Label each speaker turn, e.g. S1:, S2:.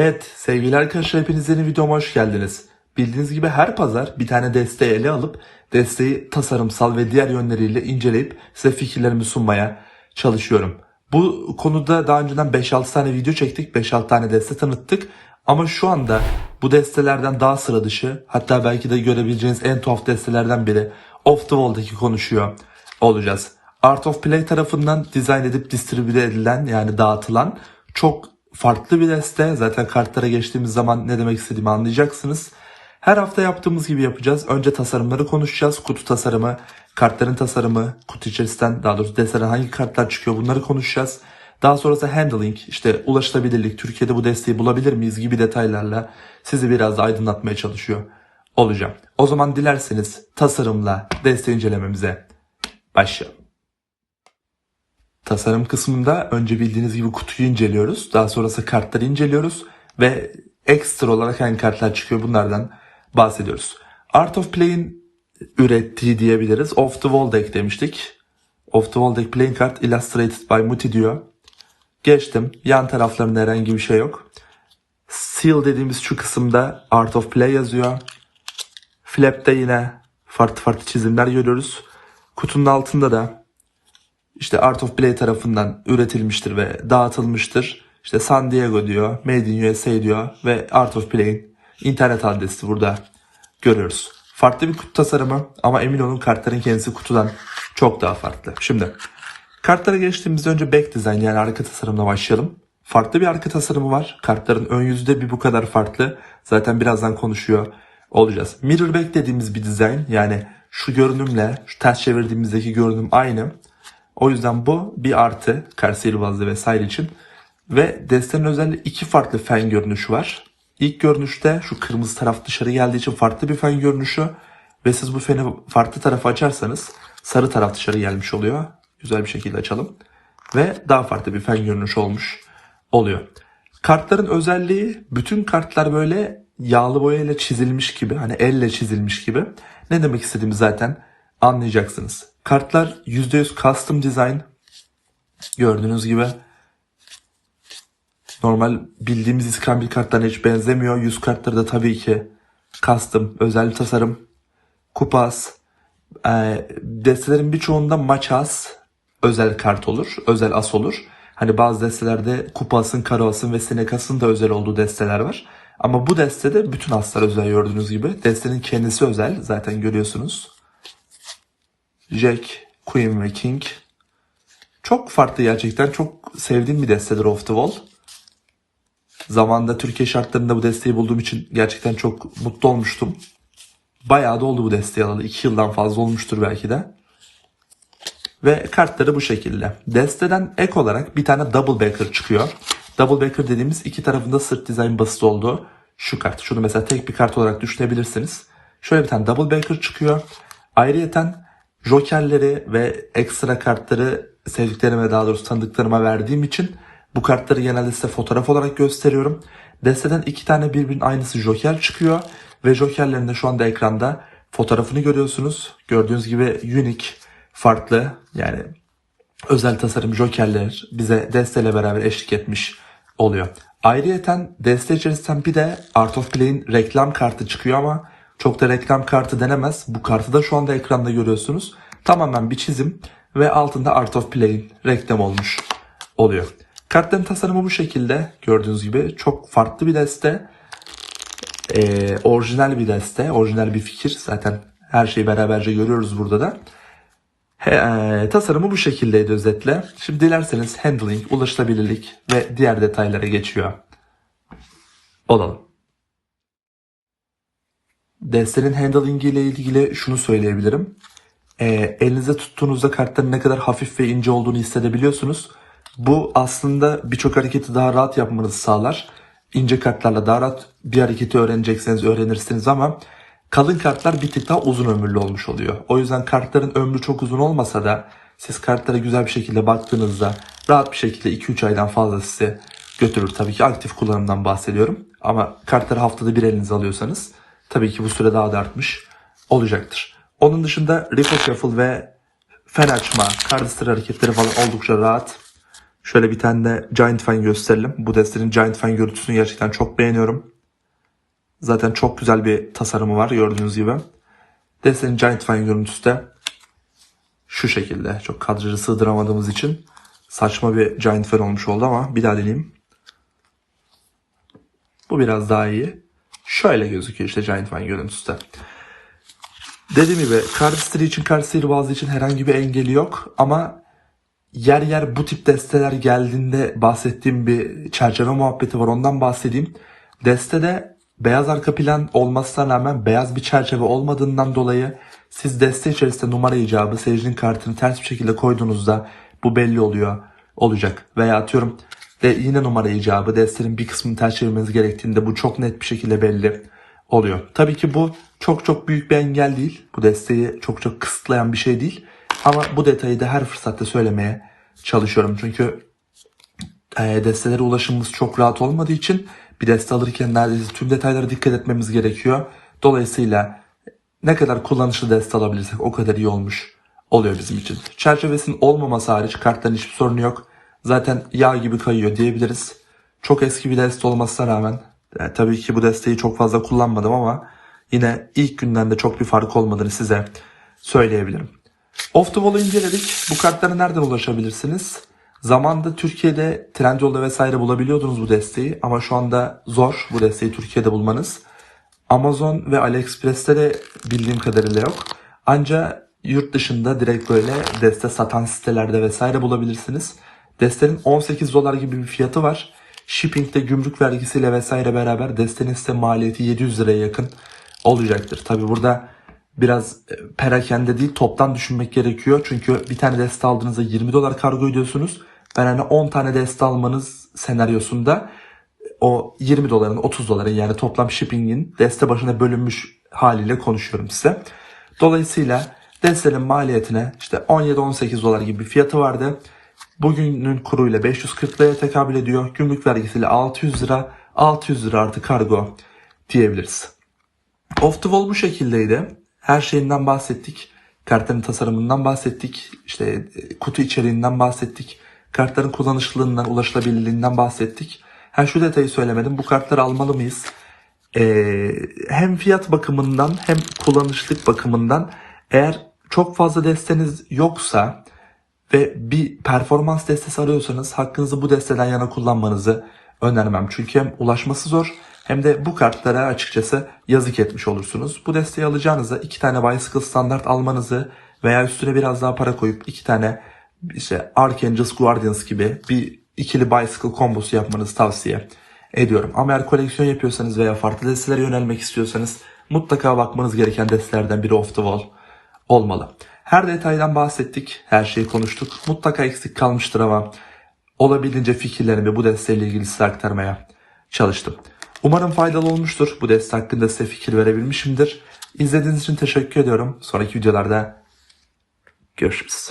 S1: Evet sevgili arkadaşlar hepiniz yeni videoma hoş geldiniz. Bildiğiniz gibi her pazar bir tane desteği ele alıp desteği tasarımsal ve diğer yönleriyle inceleyip size fikirlerimi sunmaya çalışıyorum. Bu konuda daha önceden 5-6 tane video çektik, 5-6 tane deste tanıttık. Ama şu anda bu destelerden daha sıra dışı, hatta belki de görebileceğiniz en tuhaf destelerden biri Off the Wall'daki konuşuyor olacağız. Art of Play tarafından dizayn edip distribüte edilen yani dağıtılan çok farklı bir deste. Zaten kartlara geçtiğimiz zaman ne demek istediğimi anlayacaksınız. Her hafta yaptığımız gibi yapacağız. Önce tasarımları konuşacağız. Kutu tasarımı, kartların tasarımı, kutu içerisinden daha doğrusu desteden hangi kartlar çıkıyor bunları konuşacağız. Daha sonrası handling, işte ulaşılabilirlik, Türkiye'de bu desteği bulabilir miyiz gibi detaylarla sizi biraz da aydınlatmaya çalışıyor olacağım. O zaman dilerseniz tasarımla desteği incelememize başlayalım. Tasarım kısmında önce bildiğiniz gibi kutuyu inceliyoruz. Daha sonrası kartları inceliyoruz. Ve ekstra olarak hangi kartlar çıkıyor bunlardan bahsediyoruz. Art of Play'in ürettiği diyebiliriz. Off the Wall Deck demiştik. Off the Wall Deck Playing Card Illustrated by Muti diyor. Geçtim. Yan taraflarında herhangi bir şey yok. Seal dediğimiz şu kısımda Art of Play yazıyor. Flap'te yine farklı farklı çizimler görüyoruz. Kutunun altında da işte Art of Play tarafından üretilmiştir ve dağıtılmıştır. İşte San Diego diyor, Made in USA diyor ve Art of Play'in internet adresi burada görüyoruz. Farklı bir kutu tasarımı ama emin olun kartların kendisi kutudan çok daha farklı. Şimdi kartlara geçtiğimizde önce back design yani arka tasarımla başlayalım. Farklı bir arka tasarımı var. Kartların ön yüzü de bir bu kadar farklı. Zaten birazdan konuşuyor olacağız. Mirror back dediğimiz bir dizayn yani şu görünümle şu ters çevirdiğimizdeki görünüm aynı. O yüzden bu bir artı Karseri bazlı vesaire için. Ve destenin özelliği iki farklı fen görünüşü var. İlk görünüşte şu kırmızı taraf dışarı geldiği için farklı bir fen görünüşü. Ve siz bu feni farklı tarafa açarsanız sarı taraf dışarı gelmiş oluyor. Güzel bir şekilde açalım. Ve daha farklı bir fen görünüşü olmuş oluyor. Kartların özelliği bütün kartlar böyle yağlı boyayla çizilmiş gibi hani elle çizilmiş gibi. Ne demek istediğimi zaten anlayacaksınız. Kartlar %100 custom design. Gördüğünüz gibi normal bildiğimiz iskambil kartlarına hiç benzemiyor. Yüz kartları da tabii ki custom, özel tasarım. Kupas, e, destelerin birçoğunda maç as özel kart olur, özel as olur. Hani bazı destelerde kupasın, karoasın ve senekasın da özel olduğu desteler var. Ama bu destede bütün aslar özel gördüğünüz gibi. Destenin kendisi özel zaten görüyorsunuz. Jack, Queen ve King. Çok farklı gerçekten. Çok sevdiğim bir destedir Off the Wall. Zamanında Türkiye şartlarında bu desteği bulduğum için gerçekten çok mutlu olmuştum. Bayağı da oldu bu desteği alalı. 2 yıldan fazla olmuştur belki de. Ve kartları bu şekilde. Desteden ek olarak bir tane double backer çıkıyor. Double backer dediğimiz iki tarafında sırt dizayn basit olduğu şu kart. Şunu mesela tek bir kart olarak düşünebilirsiniz. Şöyle bir tane double backer çıkıyor. Ayrıyeten jokerleri ve ekstra kartları sevdiklerime daha doğrusu tanıdıklarıma verdiğim için bu kartları genelde size fotoğraf olarak gösteriyorum. Desteden iki tane birbirinin aynısı joker çıkıyor ve jokerlerin de şu anda ekranda fotoğrafını görüyorsunuz. Gördüğünüz gibi unique, farklı yani özel tasarım jokerler bize desteyle beraber eşlik etmiş oluyor. Ayrıyeten deste içerisinden bir de Art of Play'in reklam kartı çıkıyor ama çok da reklam kartı denemez. Bu kartı da şu anda ekranda görüyorsunuz. Tamamen bir çizim ve altında Art of Play'in reklam olmuş oluyor. Kartların tasarımı bu şekilde gördüğünüz gibi çok farklı bir deste. Ee, orijinal bir deste, orijinal bir fikir. Zaten her şeyi beraberce görüyoruz burada da. He, e, tasarımı bu şekildeydi özetle. Şimdi dilerseniz handling, ulaşılabilirlik ve diğer detaylara geçiyor. Olalım. Destenin handling ile ilgili şunu söyleyebilirim. E, elinizde tuttuğunuzda kartların ne kadar hafif ve ince olduğunu hissedebiliyorsunuz. Bu aslında birçok hareketi daha rahat yapmanızı sağlar. İnce kartlarla daha rahat bir hareketi öğrenecekseniz öğrenirsiniz ama kalın kartlar bir tık daha uzun ömürlü olmuş oluyor. O yüzden kartların ömrü çok uzun olmasa da siz kartlara güzel bir şekilde baktığınızda rahat bir şekilde 2-3 aydan fazla size götürür. Tabii ki aktif kullanımdan bahsediyorum. Ama kartları haftada bir elinize alıyorsanız tabii ki bu süre daha da artmış olacaktır. Onun dışında Riffle Shuffle ve fen açma, kart ısır hareketleri falan oldukça rahat. Şöyle bir tane de Giant Fan gösterelim. Bu destenin Giant Fan görüntüsünü gerçekten çok beğeniyorum. Zaten çok güzel bir tasarımı var gördüğünüz gibi. Destenin Giant Fan görüntüsü de şu şekilde. Çok kadrajı sığdıramadığımız için saçma bir Giant Fan olmuş oldu ama bir daha deneyeyim. Bu biraz daha iyi. Şöyle gözüküyor işte Giant Fan görüntüsü de. Dediğim gibi cardistry için kart sihirbazı için herhangi bir engeli yok ama yer yer bu tip desteler geldiğinde bahsettiğim bir çerçeve muhabbeti var ondan bahsedeyim. Destede beyaz arka plan olmasına rağmen beyaz bir çerçeve olmadığından dolayı siz deste içerisinde numara icabı seyircinin kartını ters bir şekilde koyduğunuzda bu belli oluyor olacak. Veya atıyorum de yine numara icabı destenin bir kısmını ters çevirmeniz gerektiğinde bu çok net bir şekilde belli oluyor. Tabii ki bu çok çok büyük bir engel değil. Bu desteği çok çok kısıtlayan bir şey değil. Ama bu detayı da her fırsatta söylemeye çalışıyorum. Çünkü e, destelere ulaşımımız çok rahat olmadığı için bir deste alırken neredeyse tüm detaylara dikkat etmemiz gerekiyor. Dolayısıyla ne kadar kullanışlı deste alabilirsek o kadar iyi olmuş oluyor bizim için. Çerçevesinin olmaması hariç kartların hiçbir sorunu yok. Zaten yağ gibi kayıyor diyebiliriz. Çok eski bir deste olmasına rağmen e, tabii ki bu desteği çok fazla kullanmadım ama yine ilk günden de çok bir fark olmadığını size söyleyebilirim. Off the Wall'u inceledik. Bu kartlara nereden ulaşabilirsiniz? Zamanda Türkiye'de Trendyol'da vesaire bulabiliyordunuz bu desteği ama şu anda zor bu desteği Türkiye'de bulmanız. Amazon ve AliExpress'te de bildiğim kadarıyla yok. Ancak yurt dışında direkt böyle deste satan sitelerde vesaire bulabilirsiniz. Destenin 18 dolar gibi bir fiyatı var. Shipping'de gümrük vergisiyle vesaire beraber destenin size maliyeti 700 liraya yakın olacaktır. Tabi burada biraz e, perakende değil toptan düşünmek gerekiyor. Çünkü bir tane deste aldığınızda 20 dolar kargo ödüyorsunuz. Ben hani 10 tane deste almanız senaryosunda o 20 doların 30 doların yani toplam shipping'in deste başına bölünmüş haliyle konuşuyorum size. Dolayısıyla destenin maliyetine işte 17-18 dolar gibi bir fiyatı vardı. Bugünün kuruyla 540 liraya tekabül ediyor. Gümrük vergisiyle 600 lira, 600 lira artı kargo diyebiliriz. Off the wall bu şekildeydi. Her şeyinden bahsettik. Kartların tasarımından bahsettik. İşte e, kutu içeriğinden bahsettik. Kartların kullanışlılığından, ulaşılabilirliğinden bahsettik. Ha şu detayı söylemedim. Bu kartları almalı mıyız? Ee, hem fiyat bakımından hem kullanışlık bakımından eğer çok fazla desteniz yoksa ve bir performans destesi arıyorsanız hakkınızı bu desteden yana kullanmanızı önermem. Çünkü hem ulaşması zor hem de bu kartlara açıkçası yazık etmiş olursunuz. Bu desteği alacağınızda iki tane Bicycle standart almanızı veya üstüne biraz daha para koyup iki tane işte Archangels Guardians gibi bir ikili Bicycle kombosu yapmanızı tavsiye ediyorum. Ama eğer koleksiyon yapıyorsanız veya farklı destelere yönelmek istiyorsanız mutlaka bakmanız gereken destelerden biri Off the Wall olmalı. Her detaydan bahsettik, her şeyi konuştuk. Mutlaka eksik kalmıştır ama olabildiğince fikirlerimi bu desteğiyle ilgili size aktarmaya çalıştım. Umarım faydalı olmuştur. Bu deste hakkında size fikir verebilmişimdir. İzlediğiniz için teşekkür ediyorum. Sonraki videolarda görüşürüz.